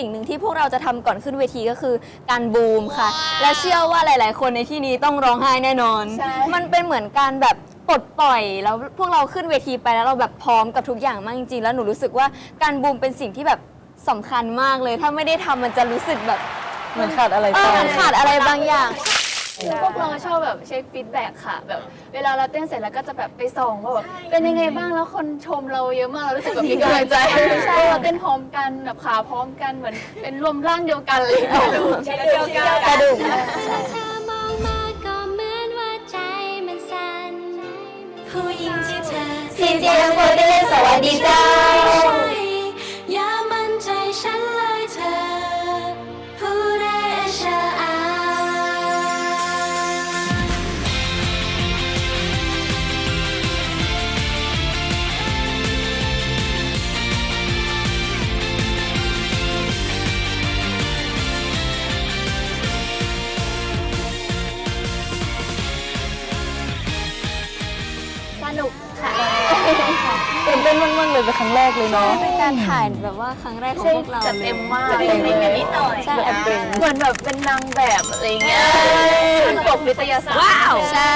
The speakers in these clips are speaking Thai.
สิ่งหนึ่งที่พวกเราจะทำก่อนขึ้นเวทีก็คือการบูมค่ะ และเชื่อว่าหลาย ๆ คนในที่นี้ต้องร้องไห้แน่นอน ใช่ มันเป็นเหมือนการแบบปลดปล่อยแล้วพวกเราขึ้นเวทีไปแล้วเราแบบพร้อมกับทุกอย่างมากจริง ๆ แล้วหนูรู้สึกว่าการบูมเป็นสิ่งที่แบบสำคัญมากเลย ถ้าไม่ได้ทำมันจะรู้สึกแบบเหมือนขาดอะไรเอไป อมันขาดอะไรบางอย่าง คือพวกเราชอบแบบเช็คฟีดแบ็กค่ะ แบบเวลาเราเต้นเสร็จแล้วก็จะแบบไปส่องว่าแบบเป็นยังไงบ้างแล้วคนชมเราเยอะมากเรารู้สึกแบบมีกำลังใจใช่เราเต้นพร้อมกันแบบขาพร้อมกันเหมือนเป็นรวมร่างเดียวกันเลยกระดูกเดียวกันกระดูกเธอมองมาก็เหมือนว่าใจมันสั่นผู้หญิงที่เธอ CJ โฟเดสวัสดีเจ้าอย่า กๆเลยเป็นครั้งแรกเลยเนาะ เป็นการถ่ายแบบว่าครั้งแรกของพวกเราจัดเต็มมากจัดเต็มเลยใช่แอบเกรงเหมือนแบบเป็นนางแบบอะไรเงี้ยเป็นปกนิตยสารว้าวใช่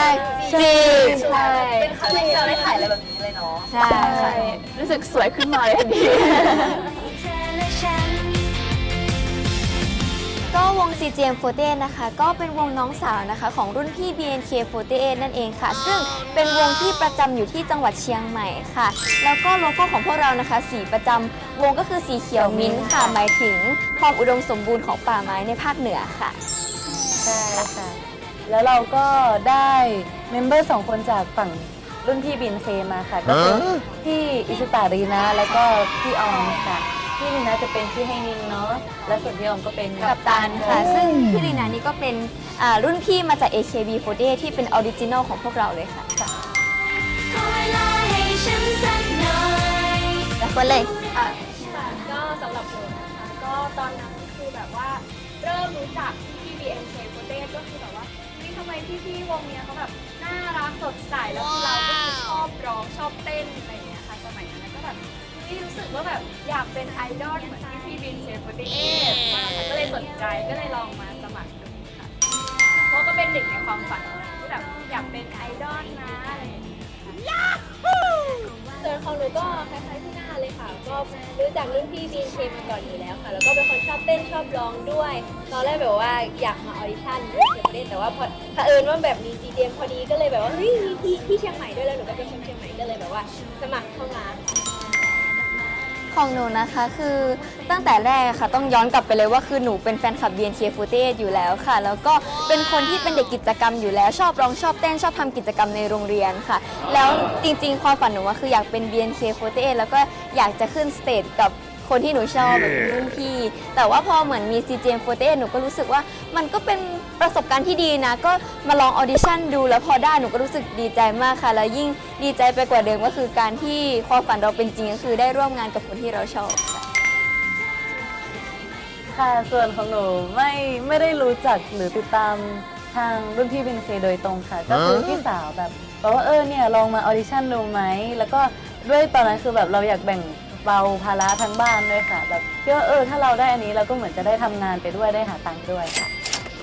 จริงใช่เป็นครั้งแรกที่เราได้ถ่ายอะไรแบบนี้เลยเนาะใช่ใช่รู้สึกสวยขึ้นมาเลยทันที ก็วง CGM48 นะคะ ก็เป็นวงน้องสาวนะคะ ของรุ่นพี่ BNK48 นั่นเองค่ะ ซึ่งเป็นวงที่ประจำอยู่ที่จังหวัดเชียงใหม่ค่ะ แล้วก็โลโก้ของพวกเรานะคะ สีประจำวงก็คือสีเขียวมิ้นท์ค่ะ หมายถึงความอุดมสมบูรณ์ของป่าไม้ในภาคเหนือค่ะ ใช่ค่ะ แล้วเราก็ได้เมมเบอร์สองคนจากฝั่งรุ่นพี่บินเคมาค่ะ ก็คือพี่อิสุตารีนะ แล้วก็พี่ออมค่ะ พี่นีนะจะเป็นพี่ให้นิงเนาะและส่วนพี่ออมก็เป็นกัปตันค่ะ ซึ่งพี่ลีนานี่ก็เป็นอ่ารุ่นพี่มาจาก AKB48 ที่เป็นออริจินอลของพวกเราเลยค่ะขอเวลาให้ฉันสักหน่อยแต่คนเลย ค่ะก็สำหรับหนูนะคะก็ตอนนั้นคือแบบว่าเริ่มรู้จักพี่ BNK โ o เต้ก็คือแบบว่านี่ทำไมพี่ๆวงเนี้ยเขาแบบน่ารักสดใสแล้วคือเราก็คือชอบร้องชอบเต้นอะไรอย่างเงี้ยค่ะสมัย ว่าแบบอยากเป็นไอดอลเหมือนพี่ๆ BNK โ o เต้มากค่ะก็เลยสนใจก็เลยลองมาสมัครดูค่ะเพราะก็เป็นหนึ่งในความฝันของหนูที่แบบอยากเป็นไอดอลนะอะไรอย่างเงี้ยส่วนของหนูก็คล้ายๆพี่หน้าเลยค่ะ ก็รู้จักรุ่นพี่บีนเคมาก่อนอยู่แล้วค่ะ แล้วก็เป็นคนชอบเต้นชอบร้องด้วย ตอนแรกแบบว่าอยากมาออดิชั่นบีนเล่นแต่ว่าพอเผอิญว่าแบบมีซีเจมพอดีก็เลยแบบว่าเฮ้ยมีที่ที่เชียงใหม่ด้วยแล้วหนูก็เป็นคนเชียงใหม่ก็เลยแบบว่า สมัครเข้ามา ของหนูนะคะคือตั้งแต่แรกค่ะต้องย้อนกลับไปเลยว่าคือหนูเป็นแฟนคลับ BNK48 อยู่แล้วค่ะ แล้วก็เป็นคนที่เป็นเด็กกิจกรรมอยู่แล้วชอบร้องชอบเต้นชอบทำกิจกรรมในโรงเรียนค่ะ แล้วจริงๆความฝันหนูว่าคืออยากเป็น BNK48 แล้วก็อยากจะขึ้นสเตจกับ คนที่หนูชอบแบบรุ่นพี่ แต่ว่าพอเหมือนมี CGM48 หนูก็รู้สึกว่ามันก็เป็นประสบการณ์ที่ดีนะ ก็มาลองออดิชั่นดูแล้วพอได้หนูก็รู้สึกดีใจมากค่ะ แล้วยิ่งดีใจไปกว่าเดิมก็คือการที่ความฝันเราเป็นจริงก็คือได้ร่วมงานกับคนที่เราชอบค่ะ ค่ะส่วนของหนูไม่ไม่ได้รู้จักหรือติดตามทางรุ่นพี่บินเคโดยตรงค่ะ ก็คือพี่สาวแบบบอกว่าเออเนี่ยลองมาออดิชั่นดูไหม แล้วก็ด้วยตอนนั้นคือแบบเราอยากแบ่ง เบาภาระทั้งบ้านด้วยค่ะแบบคิดว่าเออถ้าเราได้อันนี้เราก็เหมือนจะได้ทำงานไปด้วยได้หาตังค์ด้วยค่ะ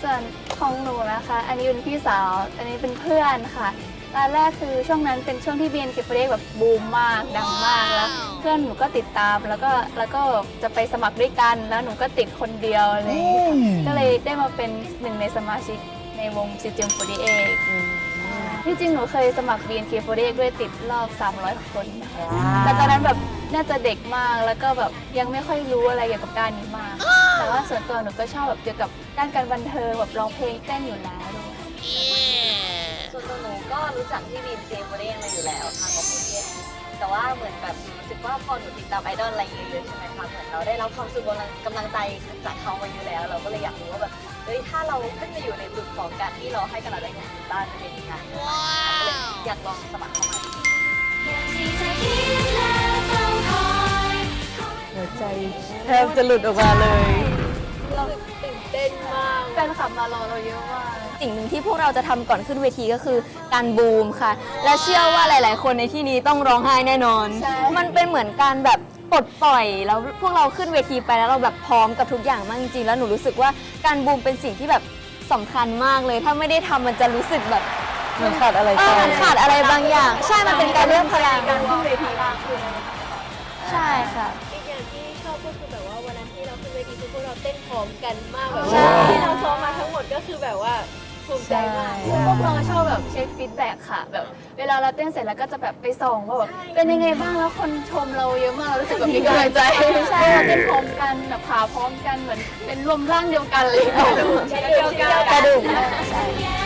ส่วนของหนูนะคะ อันนี้เป็นพี่สาว อันนี้เป็นเพื่อนค่ะตอนแรกคือช่วงนั้นเป็นช่วงที่เบียนเก็บเรียกแบบบูมมากดังมากแล้ว เพื่อนหนูก็ติดตามแล้วก็แล้วก็จะไปสมัครด้วยกัน แล้วหนูก็ติดคนเดียวอะไรอย่างเลยก็เลยได้มาเป็นหนึ่งในสมาชิกในวง c g m 48 ที่จริงหนูเคยสมัคร BNK48 ด้วยติดรอบ 300 คนแต่ตอนนั้นแบบน่าจะเด็กมากแล้วก็แบบยังไม่ค่อยรู้อะไรเกี่ยวกับด้านนี้มาก แต่ว่าส่วนตัวหนูก็ชอบแบบเกี่ยวกับด้านการบันเทิงแบบร้องเพลงเต้นอยู่แล้วด้วยส่วนตัวหนูก็รู้จักพี่บีนเคโมเดนมาอยู่แล้วทางของประเทศ แต่ว่าเหมือนแบบรู้สึกว่าพอหนูติดตามไอดอลอะไรเยอะๆใช่ไหมคะเหมือนเราได้รับความสุขกำลังใจจากเขามาอยู่แล้ว เราก็เลยอยากรู้ว่าแบบเฮ้ยถ้าเราขึ้นมาอยู่ในจุดของการที่เราให้กำลังใจของกีตาร์จะเป็นยังไงก็เลยอยากลองสมัครเข้ามาดูที่เธอคิดและเฝ้าคอยหัวใจแทบจะหลุดออกมาเลย เราตื่นเต้นมากแฟนคลับมารอเราเยอะมาก สิ่งหนึ่งที่พวกเราจะทำก่อนขึ้นเวทีก็คือการบูมค่ะ และเชื่อว่าหลาย ๆ คนในที่นี้ต้องร้องไห้แน่นอน ใช่ มันเป็นเหมือนการแบบปปลดปล่อยแล้วพวกเราขึ้นเวทีไปแล้วเราแบบพร้อมกับทุกอย่างมากจริงๆแล้วหนูรู้สึกว่าการบูมเป็นสิ่งที่แบบสำคัญมากเลย ถ้าไม่ได้ทำมันจะรู้สึกแบบเหมือนขาดอะไรเอไปอมันขาดอะไรบางอย่าง ใช่มันเป็นการเรื่องพลังการขึ้นเวทีมากขึ้นใช่ค่ะ อีกอย่างที่ชอบก็คือแบบว่าวันนั้นที่เราขึ้นเวทีคือพวกเราเต้นพร้อมกันมากแบบใช่ว่าที่เราซ้อมมาทั้งหมดก็คือแบบว่า ภูมิใจมากพวกเราชอบแบบเช็คฟีดแบ็กค่ะ แบบเวลาเราเต้นเสร็จแล้วก็จะแบบไปส่องว่าแบบเป็นยังไงบ้างแล้วคนชมเราเยอะมากเรารู้สึกแบบมีกำลังใจใช่เราเต้นพร้อมกันแบบขาพร้อมกันเหมือนเป็นรวมร่างเดียวกันเลยกระดูกชิ้นเดียวกัน กระดูกเว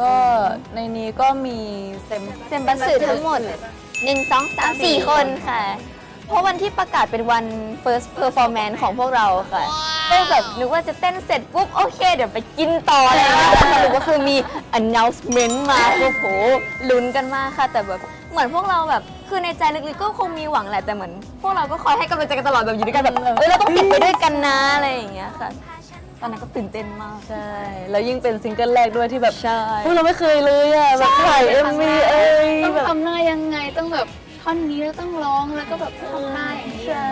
ก็ในนี้ก็มีเซมเซมบัสสึทั้งหมด 1 2 3 4 คนค่ะ เพราะวันที่ประกาศเป็นวัน first performance ของพวกเราค่ะก็แบบนึกว่าจะเต้นเสร็จปุ๊บ โอเค เดี๋ยวไปกินต่ออะไรอย่างเงี้ยแต่สรุปก็คือมี announcement มาโอ้โหลุ้นกันมากค่ะ แต่แบบเหมือนพวกเราแบบคือในใจลึกๆก็คงมีหวังแหละแต่เหมือน พวกเราก็คอยให้กำลังใจกันตลอดแบบอยู่ด้วยกันแบบเอ้ยเราต้องปิดไปด้วยกันนะอะไรอย่างเงี้ยค่ะ ตอนนั้นก็ตื่นเต้นมาก ใช่ แล้วยิ่งเป็นซิงเกิลแรกด้วยที่แบบใช่พวกเราไม่เคยเลยอะแบบถ่ายเอ็มวีเอ้ยต้องแบบทำหน้ายังไงต้องแบบท่อนนี้แล้วต้องร้องแล้วก็แบบทำหน้าอย่างนี้ใช่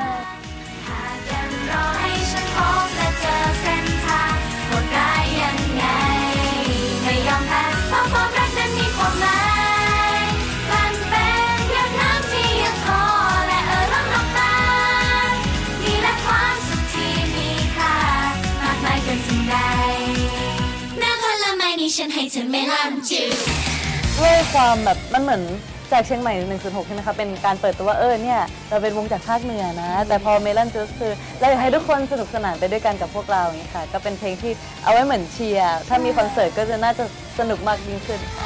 นี้ฉันให้เธอเมลอนจูสด้วยความแบบมันเหมือนจากเชียงใหม่ 106 ใช่ไหมคะ เป็นการเปิดตัวว่าเออเนี่ย เราเป็นวงจากภาคเหนือนะ แต่พอเมลันจูสคือ เราอยากให้ทุกคนสนุกสนานไปด้วยกันกับพวกเราอย่างนี้ยค่ะ ก็เป็นเพลงที่เอาไว้เหมือนเชียร์ ถ้ามีคอนเสิร์ตก็จะน่าจะสนุกมากยิ่งขึ้นนี่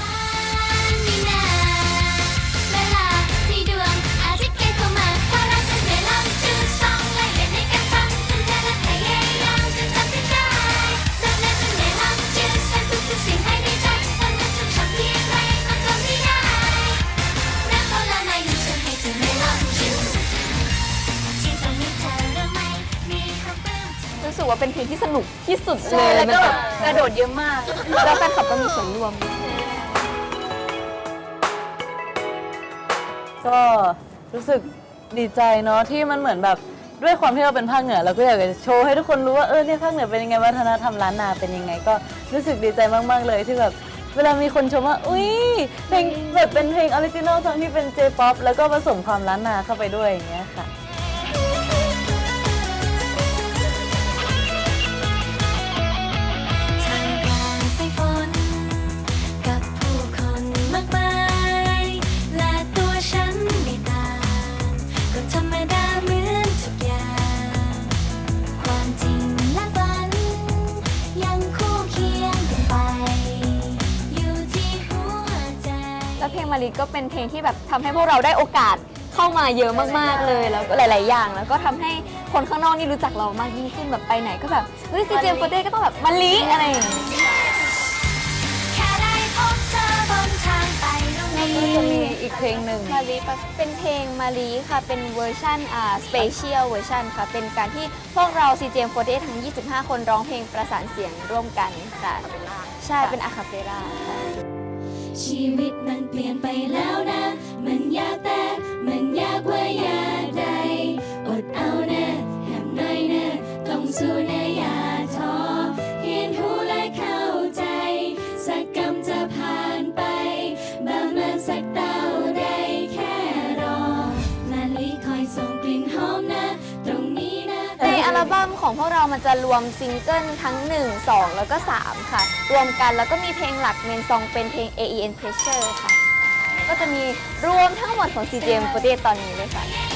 ว่าเป็นเพลงที่สนุกที่สุดเลใช่ยแล้วมันก็แบแบบบกระโดดเยอะมาก แล้วแฟนคลับก็มีส่วนร่วม ก็รู้สึกดีใจเนาะที่มันเหมือนแบบด้วยความที่เราเป็นภาคเหนือเราก็อยากจะโชว์ให้ทุกคนรู้ว่าเออเนี่ยภาคเหนือเป็นยังไงวัฒนธรรมล้านนาเป็นยังไง ก็รู้สึกดีใจมากๆเลยที่แบบเวลามีคนชมว่า อุ้ยเพลงแบบเป็นเพลงออริจินอลทั้งที่เป็นเจป๊อปแล้วก็ผสมความล้านนาเข้าไปด้วยอย่างเงี้ยค่ะ เพลงมารีก็เป็นเพลงที่แบบทำให้พวกเราได้โอกาสเข้ามาเยอะมากๆเลย แล้วก็หลาย ๆ อย่าง แล้วก็ทำให้คนข้างนอกนี่รู้จักเรามากยิ่งขึ้นแบบไปไหนก็แบบเฮ้ยซีเจมโฟเต้ก็ต้องแบบมาลีอะไรอย่างเงี้ยแค่ได้พบเธอบนทางไปตรงนี้ก็จะมีอีกเพลงหนึ่งมารีปะเป็นเพลงมารีค่ะ เป็นเวอร์ชันอ่าสเปเชียลเวอร์ชันค่ะ เป็นการที่พวกเรา CGM48 ทั้ง 25 คนร้องเพลงประสานเสียงร่วมกันค่ะ ใช่ เป็นอะคาเปล่าค่ะ ชีวิตมันเปลี่ยนไปแล้วนะ มันยากแต่ มันยากว่าอยาก ลบั้มของพวกเรามันจะรวมซิงเกิลทั้ง 1 2 แล้วก็ 3 ค่ะ รวมกันแล้วก็มีเพลงหลักเมนซองเป็นเพลง AEN Pressure ค่ะ ก็จะมีรวมทั้งหมดของ CGM48 ตอนนี้เลยค่ะ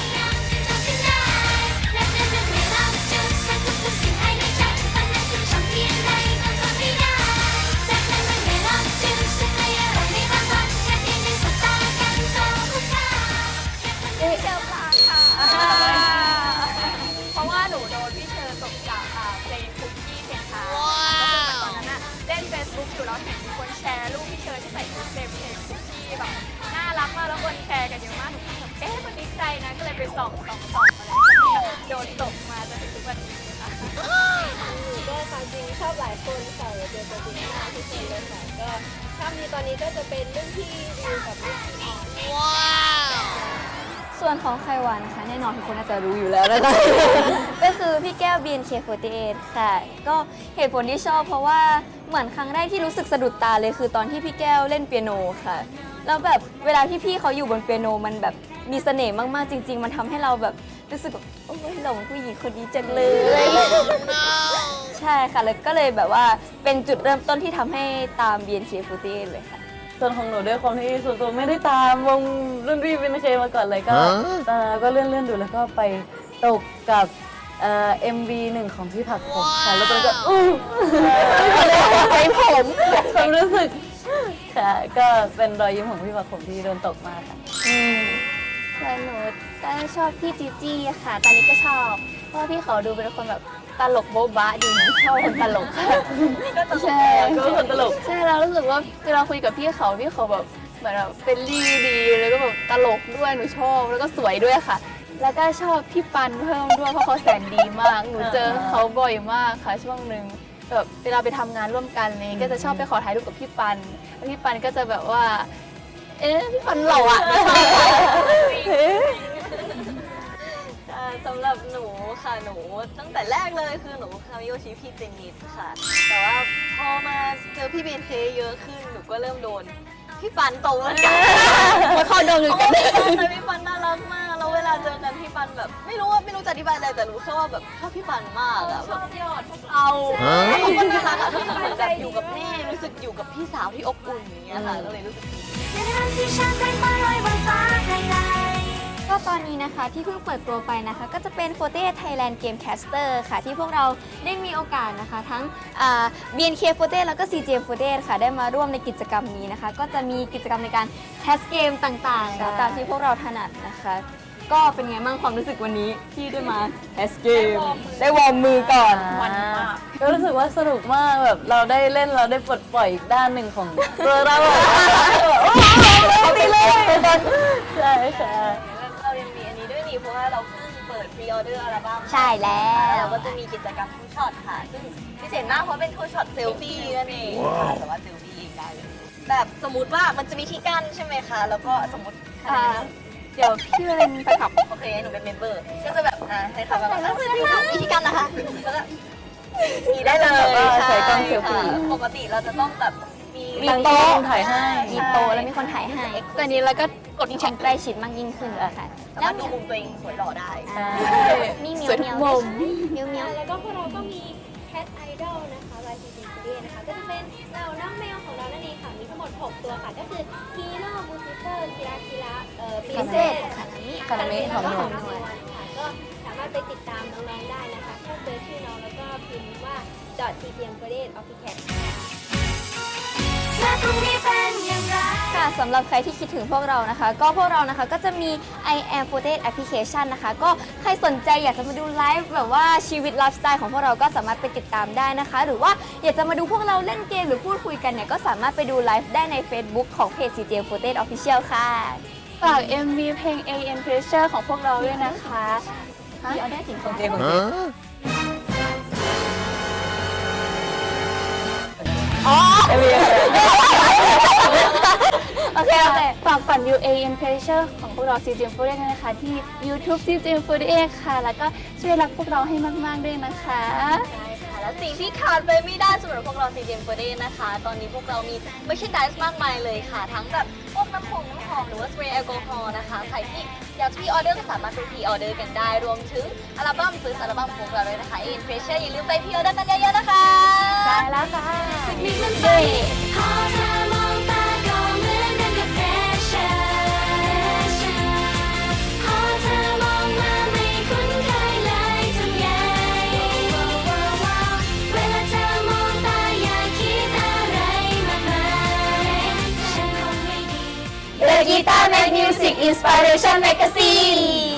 เห็นมีคนแชร์รูปพี่เชอร์ที่ใส่ชุดเต็มเพลงคุกกี้แบบน่ารักมากแล้วคนแชร์กันเยอะมากหนูก็แบบเอ๊ะมันดีใจนะก็เลยไปส่องส่องส่องอะไรก็โดนตกมาจนถึงทุกวันนี้ค่ะหนูก็ความจริงชอบหลายคนค่ะเจอตัวจริงมากทุกคนเลยค่ะก็ชอบมีตอนนี้ก็จะเป็นรุ่นพี่ดิวกับรุ่นพี่ออน ส่วนของไขวันนะคะแน่นอนทุกคนน่าจะรู้อยู่แล้วนะคะ ก็คือพี่แก้ว BNK48 ค่ะ ก็เหตุผลที่ชอบเพราะว่าเหมือนครั้งแรกที่รู้สึกสะดุดตาเลยคือตอนที่พี่แก้วเล่นเปียโนค่ะ แล้วแบบเวลาที่พี่เขาอยู่บนเปียโนมันแบบมีเสน่ห์มากๆจริง ๆ มันทำให้เราแบบรู้สึกแบบโอ้ยหลงผู้หญิงคนนี้จังเลย ใช่ค่ะแล้วก็เลยแบบว่าเป็นจุดเริ่มต้นที่ทำให้ตาม BNK48 เลยค่ะ ส่วนของหนูด้วยความที่ส่วนตัวไม่ได้ตามวงรุ่นพี่เป็นเคมาก่อนเลยก็ตอนนั้นก็เลื่อนเลื่อนๆดูแล้วก็ไปตกกับเอ็มวีหนึ่งของพี่ผักผมค่ะแล้วตอนนนก็อู้ไปผมความรู้สึกค่ะก็เป็นรอยยิ้มของพี่ผักผมที่โดนตกมากค่ะอืมส่วนหนูก็ชอบพี่จีจี้ค่ะ ตอนนี้ก็ชอบ เพราะว่าพี่เขาดูเป็นคนแบบ ตลกโบ๊ะบะดีชอบคนตลกค่ะใช่ก็เป็นคนตลก ใช่เรารู้สึกว่าเวลาคุยกับพี่เขาพี่เขาแบบเหมือนแบบเป็นลี่ดีแล้วก็แบบตลกด้วยหนูชอบแล้วก็สวยด้วยค่ะ แล้วก็ชอบพี่ปันเพิ่มด้วยเพราะเขาแสนดีมากหนูเจอเขาบ่อยมากค่ะช่วงหนึ่งแบบเวลาไปทำงานร่วมกันอะไรเลยก็จะชอบไปขอถ่ายรูปกับพี่ปันแล้วพี่ปันก็จะแบบว่า เอ๊ะพี่ปันหล่ออะอ่า สำหรับหนูค่ะหนูตั้งแต่แรกเลยคือหนูคามิโยชิพี่เจนนิสค่ะ แต่ว่าพอมาเจอพี่เบนเคเยอะขึ้นหนูก็เริ่มโดน พี่ปันโตเหมือนกันมาเข้าโดนเพกันราะว่าพี่ปันแต่พี่ปันน่ารักมากแล้วเวลาเจอกันพี่ปันแบบ ไม่รู้ว่าไม่รู้จะอธิบายอะไรแต่รู้แค่ว่าแบบชอบพี่ปันมากอะแบบยอดเอาเขาก็น่ารักอะเหมือนแบบอยู่กับแม่รู้สึกอยู่กับพี่สาวที่อบอุ่นอย่างเงี้ยค่ะก็เลยรู้สึกในทางที่ฉันได้ กลๆก็ตอนนี้นะคะที่เพิ่งเปิดตัวไปนะคะ ก็จะเป็น4 t Thailand Game Caster ค่ะ ที่พวกเราได้มีโอกาสนะคะ ทั้งอ่า BNK48 แล้วก็ CJ48 ค่ะ ได้มาร่วมในกิจกรรมนี้นะคะ ก็จะมีกิจกรรมในการแคสเกมต่างๆค่ะตามที่พวกเราถนัดนะคะ ก็เป็นไงบ้างความรู้สึกวันนี้ที่ได้มาแคสเกมได้วอร์มมือก่อนมันมากก็รู้สึกว่าสนุกมากแบบเราได้เล่นเราได้ปลดปล่อยอีกด้านหนึ่งของตัวเราอะไปเลย ใช่ใช่ ออเดอร์อัลบั้มใช่แล้ว เราก็จะมีกิจกรรมทูช็อตค่ะ ซึ่งพิเศษมากเพราะเป็นทูช็อตเซลฟี่นั่นเองค่ะแต่ว่าเซลฟี่เองได้เลยแบบสมมติว่ามันจะมีที่กั้นใช่ไหมคะ แล้วก็สมมติอ่าเดี๋ยวพี่เรนไปขับโอเคหนูเป็นเมมเบอร์ก็จะแบบอ่าให้เขาแบบว่ามีที่กั้นนะคะแล้วก็มีได้เลยแบบว่าใส่กล้องเซลฟี่ค่ะปกติเราจะต้องแบบ มีมีโต๊ะถ่ายให้มีโตะแล้วมีคนถ่ายให้ตอนนี้เราก็กดมีคแข่วามงใกล้ชิดมากยิ่งขึ้นค่ะสามารถดูมุมตัวเองสวยหล่อได้มีเมียสววยทุเมีกยวมุมเมียวเมียวแล้วก็พวกเราก็มี Cat Idol นะคะ YCD Korea นะคะก็จะเป็นเหล่าน้องแมวของเรานั่นเองค่ะมีทั้งหมด 6 ตัวค่ะ ก็คือฮีโร่บูซิเตอร์คิราคิระเอ่อปิเซตคานามิคานามิของหนูแล้วก็ของนวลค่ะก็สามารถไปติดตามน้องๆได้นะคะแค่เจอชื่อน้องแล้วก็พิมพ์ว่า .cpm f o r e official และพรุ่งนี้เป็นอย่างไร ค่ะสำหรับใครที่คิดถึงพวกเรานะคะ ก็พวกเรานะคะก็จะมี I am footage application นะคะ ก็ใครสนใจอยากจะมาดูไลฟ์แบบว่าชีวิตไลฟ์สไตล์ของพวกเราก็สามารถไปติดตามได้นะคะ หรือว่าอยากจะมาดูพวกเราเล่นเกมหรือพูดคุยกันเนี่ย ก็สามารถไปดูไลฟ์ได้ใน Facebook ของเพจ CJ Footage Official ค่ะฝาก MV เพลง AN Pressure ของพวกเราด้วยนะคะ มีออเดอร์สินค้าเจของเจ โอเคโอเคฝากฝัน u AN Pressure ของพวกเรา CGM f o o d ด้วยนะคะ ที่ YouTube CGM f o o d ค่ะ แล้วก็ช่วยรักพวกเราให้มาก ๆ ด้วยนะคะ ใช่ค่ะ และสิ่งที่ขาดไปไม่ได้สำหรับพวกเรา CJ f o r d a y นะคะ ตอนนี้พวกเรามีไม่ใช่ดิสมากมายเลยค่ะ ทั้งแบบพวกน้ำผงน้ำหอมหรือว่าสเปรย์แอลกอฮอล์นะคะ ใครที่ อยากจะมีออเดอร์ก็สามารถไปพรีออเดอร์กันได้รวมถึงอัลบั้มซื้ออัลบั้มของพวกเราด้วยนะคะ In Pressure อย่าลืมไปพรีออเดอร์กันเยอะๆนะคะใช่แล้วค่ะมีมันไปพอเธ Inspiration Magazine